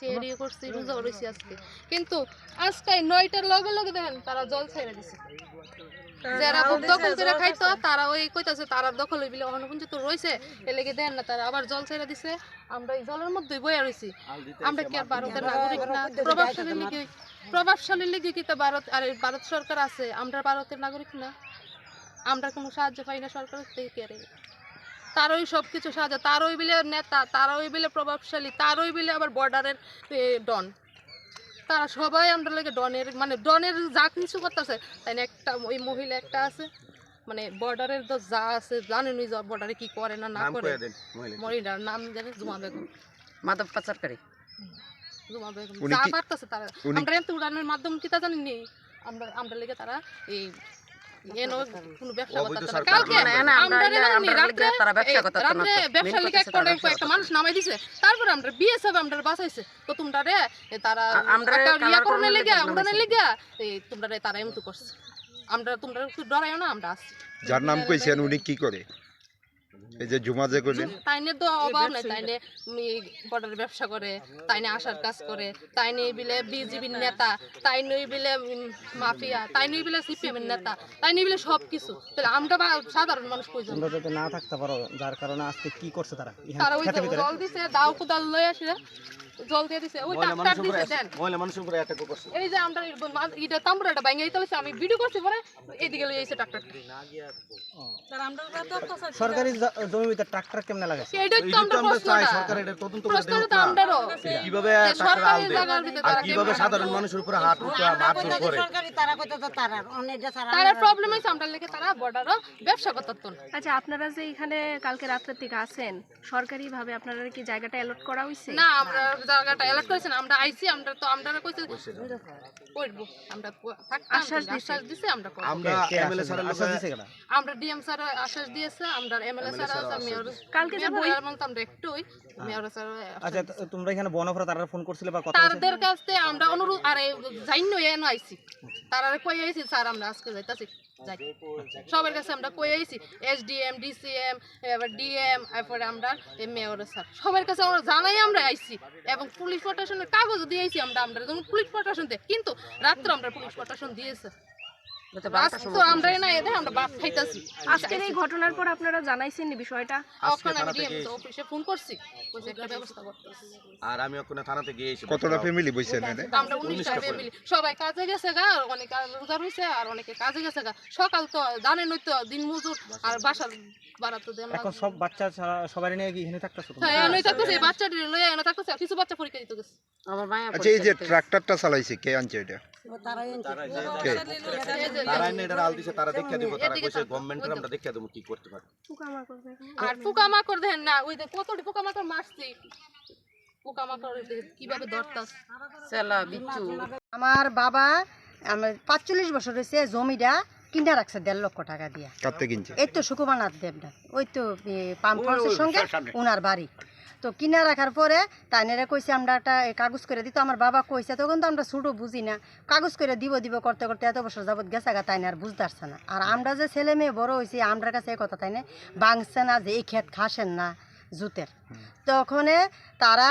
খাইছি এরিয়ে করছি রোজা রয়েছি আজকে। কিন্তু আজকে নয়টার লগে লগে দেখেন তারা জল ছেড়ে দিছে। যারা খুব দখল করে খাইতো তারা ওই কইতাছে তারা দখল হইবিলে অহনপুঞ্জ তো এ লেগে দেন না তারা আবার জল ছেড়ে দিছে। আমরা এই জলের মধ্যে বইয়া রইছি। আমরা কি আর ভারতের নাগরিক না? প্রভাবশালী লিগে প্রভাবশালী লিগে কি তো ভারত আর ভারত সরকার আছে আমরা ভারতের নাগরিক না। আমরা কোনো সাহায্য পাই না সরকার থেকে। রে তারই সব কিছু সাহায্য তারই বিলে নেতা তারই বিলে প্রভাবশালী তারই বিলে আবার বর্ডারের ডন। তারা সবাই আমরা লাগে ডনের মানে ডনের যা কিছু করতেছে তাই না একটা ওই মহিলা একটা আছে মানে বর্ডারের তো যা আছে জানেনই যা বর্ডারে কি করে না না করে। মহিলা মহিলার নাম জানে জুমা বেগম। মাদক পাচারকারী। জুমা বেগম। যা পারতেছে তারা। আমরা এত উড়ানের মাধ্যম কি তা জানি নি। আমরা আমরা লেগে তারা এই মানে এনা আমরা বাঁচাইছে। তো তোমরা রে তারা আমরা একটা কালার ইয়া করনে করনের লেগে লেগে লেগে তোমরা রে তারা এমতো করছে। আমরা তোমরা ডরাইও না আমরা যার নাম কইছেন উনি কি করে? এই যে জুমা যে করলেন তাইনে তো অভাব নাই তাইনে বর্ডার ব্যবসা করে তাইনে আসার কাজ করে তাইনে বিলে বিজেপির নেতা তাইনে বিলে মাফিয়া তাইনে বিলে সিপিএম এর নেতা তাইনে বিলে সব কিছু তাহলে আমরা সাধারণ মানুষ কইজন তোমরা যাতে না থাকতে পারো যার কারণে আজকে কি করছে তারা? তারা ওই জল দিছে দাও কোদাল লয়ে আসে জল দিয়ে দিছে ওই দিছে দেন। মহিলা মানুষের উপরে অ্যাটাক করছে। এই যে আমরা এটা তাম্বুরাটা আমি ভিডিও করছি পরে এদিকে লয়ে এসে ডাক্তার সরকারি জ- জমির ভিতরে ট্রাক্টর কেমনে তো আমরা চাই সরকার এটা তদন্ত করে আমরারও। কীভাবে আল আর কীভাবে সাধারণ মানুষের উপরে হাত উঠে হাত করে? তারা প্রবলেম হয়েছে আমরা লেগে তারা বর্ডারও ব্যবসা করতো আচ্ছা আপনারা যে এখানে কালকে রাত্রের থেকে আছেন সরকারি ভাবে আপনারা কি জায়গাটা অ্যালট করা হয়েছে না আমরা জায়গাটা এলাক করেছেন আমরা আইছি আমরা তো আমরা কইছি করব আমরা আশ্বাস এমএলএ স্যারের আমরা ডিএম স্যার আশ্বাস দিয়েছে আমরা এমএলএ স্যার আছে মেয়র কালকে যে বই- মেয়র তো আমরা একটুই মেয়র স্যার আচ্ছা তোমরা এখানে বনফরা তারা ফোন করছিলে বা কথা তাদের কাছ আমরা অনুরোধ আরে এনো আইছি। তারা কই আইছি? স্যার আমরা আজকে যাইতাছি। সবার কাছে আমরা কই আইছি? এসডিএম ডিসিএম এবার ডিএম এরপরে আমরা মেয়র স্যার। সবার কাছে আমরা জানাই আমরা আইছি। এবং পুলিশ প্রশাসনের কাগজ দিয়েছি আমরা। আমরা যেমন পুলিশ প্রশাসন দেয় কিন্তু রাত্রে আমরা পুলিশ প্রশাসন দিয়েছে। তো আমরা না এদের আমরা ভাত খাইতাছি। আজকের এই ঘটনার পর আপনারা জানাইছেন বিষয়টা? তখন আমি ডিএম অফিসে ফোন করছি কইছে একটা ব্যবস্থা করতেছি। আর আমি ওখানে থানাতে গিয়ে এসে কতটা ফ্যামিলি বইছেন এনে আমরা উনিশটা ফ্যামিলি সবাই কাজে গেছে গা অনেকে রোজা রয়েছে আর অনেকে কাজে গেছে গা। সকাল তো জানেন তো দিন মজুর আর বাসার বাড়া তো দেন এখন সব বাচ্চা ছাড়া সবাই নিয়ে এখানে থাকতেছো? হ্যাঁ থাকতেছে লয়ে থাকতেছে কিছু বাচ্চা পরীক্ষা দিতে গেছে। আমার মায়া আচ্ছা এই যে ট্রাক্টরটা চালাইছে কে আনছে এটা? তারা এনে এটা আল দিছে তারা দেখিয়ে দিব তারা কইছে গভর্নমেন্টের আমরা দেখিয়ে দেবো কি করতে পারে। আর পোকামাকড় দেখেন না ওই কতটি পোকামাকড় মারছি। পোকামাকড় কীভাবে ধরতাস সেলা বিচ্ছু। আমার বাবা আমার পাঁচচল্লিশ বছর হয়েছে জমিটা কিনা রাখছে দেড় লক্ষ টাকা দিয়া। এই তো সুকুমানাথ দেবনাথ। ওই তো পাম্প হাউসের সঙ্গে ওনার বাড়ি। তো কিনা রাখার পরে তাই তাইনেরা কইছে আমরা একটা কাগজ করে দিত আমার বাবা কইছে তখন তো আমরা ছোটো বুঝি না। কাগজ করে দিব দিব করতে করতে এত বছর যাবত গেছে গা তাইনে আর বুঝতে পারছে না। আর আমরা যে ছেলে মেয়ে বড় হয়েছি আমরা কাছে এই কথা তাই না বাংছে না যে এই ক্ষেত খাসেন না জুতের। তখন তারা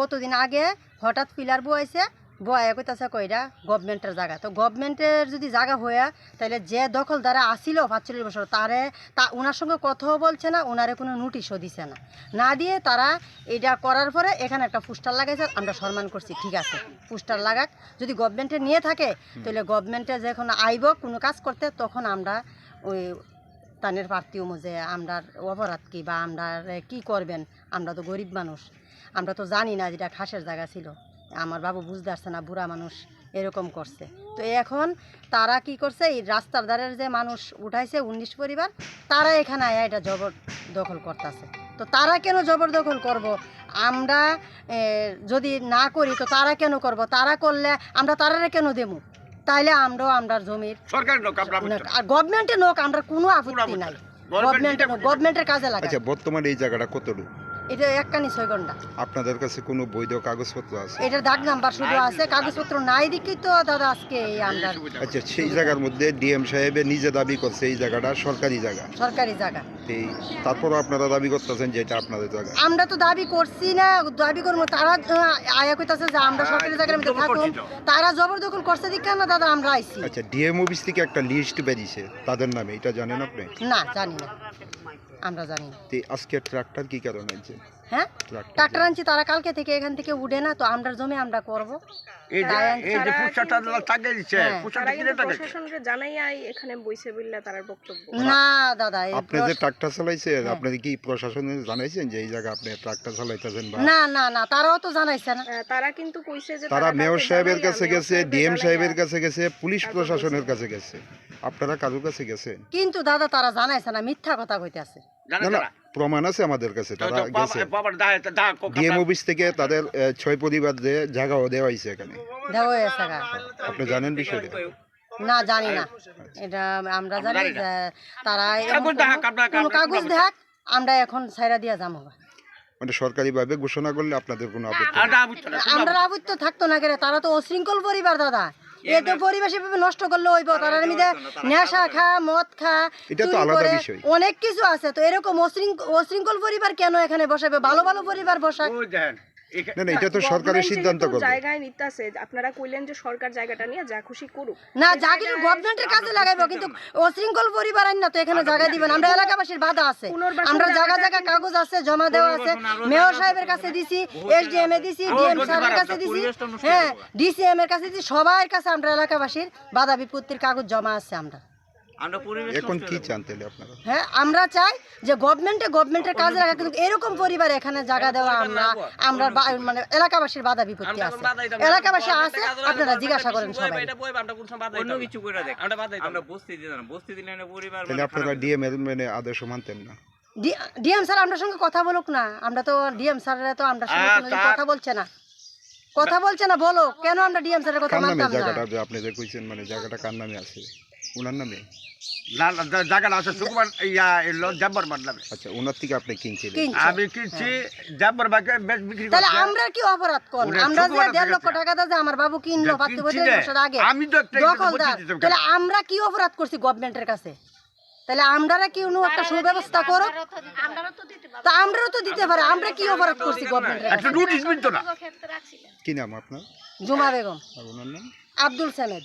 কতদিন আগে হঠাৎ পিলার বয়াইছে বয়া কইতাছে কইরা গভর্নমেন্টের জায়গা। তো গভর্নমেন্টের যদি জায়গা হইয়া তাহলে যে দখলদারা আসিল পাঁচচল্লিশ বছর তারে তা ওনার সঙ্গে কথাও বলছে না ওনারে কোনো নোটিশও দিছে না। না দিয়ে তারা এটা করার পরে এখানে একটা পোস্টার লাগাইছে আমরা সম্মান করছি ঠিক আছে পোস্টার লাগাক। যদি গভর্নমেন্টে নিয়ে থাকে তাহলে গভর্নমেন্টে যখন আইব কোনো কাজ করতে তখন আমরা ওই তানের প্রার্থীও যে আমরা অপরাধ কি বা আমরা কি করবেন? আমরা তো গরিব মানুষ। আমরা তো জানি না যেটা খাসের জায়গা ছিল। আমার বাবু বুঝতে পারছে না বুড়া মানুষ এরকম করছে। তো এখন তারা কি করছে এই রাস্তার ধারের যে মানুষ উঠাইছে উনিশ পরিবার তারা এখানে আয়া এটা জবর দখল করতেছে। তো তারা কেন জবরদখল করব? আমরা যদি না করি তো তারা কেন করব? তারা করলে আমরা তারারে কেন দেবো তাইলে আমরাও আমরা জমির আর গভর্নমেন্টে নোক আমরা কোনো আপত্তি নাই। গভর্নমেন্টে গভর্নমেন্টের কাজে লাগে আচ্ছা বর্তমানে এই জায়গাটা কতটুকু? এটা এককানি ছয় ঘণ্টা। আপনাদের কাছে কোনো বৈধ কাগজপত্র আছে? এটার দাগ নাম্বার শুধু আছে কাগজপত্র নাই দেখি তো দাদা আজকে এই আমরা আচ্ছা সেই জায়গার মধ্যে ডিএম সাহেবের নিজে দাবি করছে এই জায়গাটা সরকারি জায়গা। সরকারি জায়গা। এই তারপরও আপনারা দাবি করতেছেন যে এটা আপনাদের জায়গা? আমরা তো দাবি করছি না দাবি করব। তারা আয়া কইতাছে যে আমরা সরকারি জায়গার মধ্যে থাকুন। তারা জবরদখল করছে দিকে না দাদা আমরা আইছি। আচ্ছা ডিএম অফিস থেকে একটা লিস্ট বেরিয়েছে তাদের নামে এটা জানেন আপনি? না জানি না। আমরা জানি। না আজকে ট্রাক্টর কি কারণে আছে হ্যাঁ? ট্রাক্টর আনছি তারা কালকে থেকে এখান থেকে উঠে না তো আমরা জমি আমরা করব। এই যে এই যে পুষাটা দিচ্ছে হ্যাঁ। পুষাটা কিনে টাকা প্রশাসনকে জানাইয়াই এখানে বইছে বললে তার বক্তব্য। না দাদা আপনি যে ট্রাক্টর চালাইছেন হ্যাঁ। আপনাদের কি প্রশাসনে জানাইছেন যে এই জায়গা আপনি ট্রাক্টর চালাইতেছেন বা না না না তারাও তো জানাইছে না। তারা কিন্তু কইছে যে তারা মেয়র সাহেবের কাছে গেছে ডিএম সাহেবের কাছে গেছে পুলিশ প্রশাসনের কাছে গেছে। আপনারা কারোর কাছে গেছেন? কিন্তু দাদা তারা জানাইছে না মিথ্যা কথা কইতাছে। জানে না না প্রমাণ আছে আমাদের কাছে তারা গেছে। ডিএম অফিস থেকে তাদের ছয় পরিবার দিয়ে জায়গাও দেওয়া হয়েছে এখানে। দেওয়া হয়েছে। আপনি জানেন বিষয়টা? না জানি না। এটা আমরা জানি। যে তারা কাগজ। দেখাক আমরা এখন ছাইরা দিয়া যাব। মানে সরকারিভাবে ঘোষণা করলে আপনাদের কোনো আপত্তি আমরা আবুত তো থাকতো না কেন তারা তো অশৃঙ্খল পরিবার দাদা। এ তো পরিবেশ এভাবে নষ্ট করলে হইব তারা এমনিতে নেশা খা মদ খা করে, অনেক কিছু আছে। তো এরকম অশৃঙ্খল পরিবার কেন এখানে বসাবে? ভালো ভালো পরিবার এখা- না না এটা তো সরকারের সিদ্ধান্ত করবে জায়গায় নিতেছে আপনারা কইলেন যে সরকার জায়গাটা নিয়ে যা খুশি করুক। না যা কিছু গভর্নমেন্টের কাজে লাগাইবো কিন্তু অশৃঙ্খল পরিবার আইন না তো এখানে জায়গা দিবেন আমরা এলাকাবাসীর বাধা আছে। আমরা জায়গা জায়গা কাগজ আছে জমা দেওয়া আছে। মেয়র সাহেবের কাছে দিছি এসডিএম এ দিছি ডিএম স্যারের কাছে দিছি। হ্যাঁ ডিসিএম এর কাছে দিছি সবার কাছে আমরা এলাকাবাসীর বাধা বিপত্তির কাগজ জমা আছে আমরা। এখন কি চান তাহলে আপনারা? হ্যাঁ আমরা চাই যে গভর্নমেন্টে গভর্নমেন্টের কাজে রাখা কিন্তু এরকম পরিবার এখানে জায়গা দেওয়া আমরা আমরা বা- মানে এলাকাবাসীর বাধা বিপত্তি আছে। এলাকাবাসী আছে আপনারা জিজ্ঞাসা করেন সবাই। অন্য কিছু করে দেখ। আমরা বসতে দিতাম না বসতে দিলে না পরিবার তাহলে আপনারা ডিএম মানে আদর্শ মানতেন না? ডিএম স্যার আপনার সঙ্গে কথা বলুক না। আমরা তো ডিএম স্যারের তো আমরা সঙ্গে কথা বলছে না। কথা বলছে না বলো। কেন আমরা ডিএম স্যারের কথা কার নামে মানতাম না? জায়গাটা যে আপনি যে কইছেন মানে জায়গাটা কার নামে আছে? ওনার নামে? না, না, জায়গাটা আছে সুকুমার ইয়া এলো জাব্বার মারলামে আচ্ছা ওনার থেকে আপনি কিনছিলেন? আমি কিনছি জাব্বার বাকে বেশ বিক্রি তাহলে আমরা কি অপরাধ কোন আমরা যে দেড় লক্ষ টাকা দিয়ে যে আমার বাবু কিনলো যে বছর বছর আগে। আমি তো দখলদার। তাহলে আমরা কি অপরাধ করছি গভর্নমেন্টের কাছে? তাহলে আমরা কি কোনো একটা সুব্যবস্থা করো তা আমরাও তো দিতে পারে আমরা কি অপরাধ করছি গভর্নমেন্টের একটা নোটিশ মিলতো না। কি নাম আপনার? জুমা বেগম। আর ওনার নাম? আব্দুল সামেদ।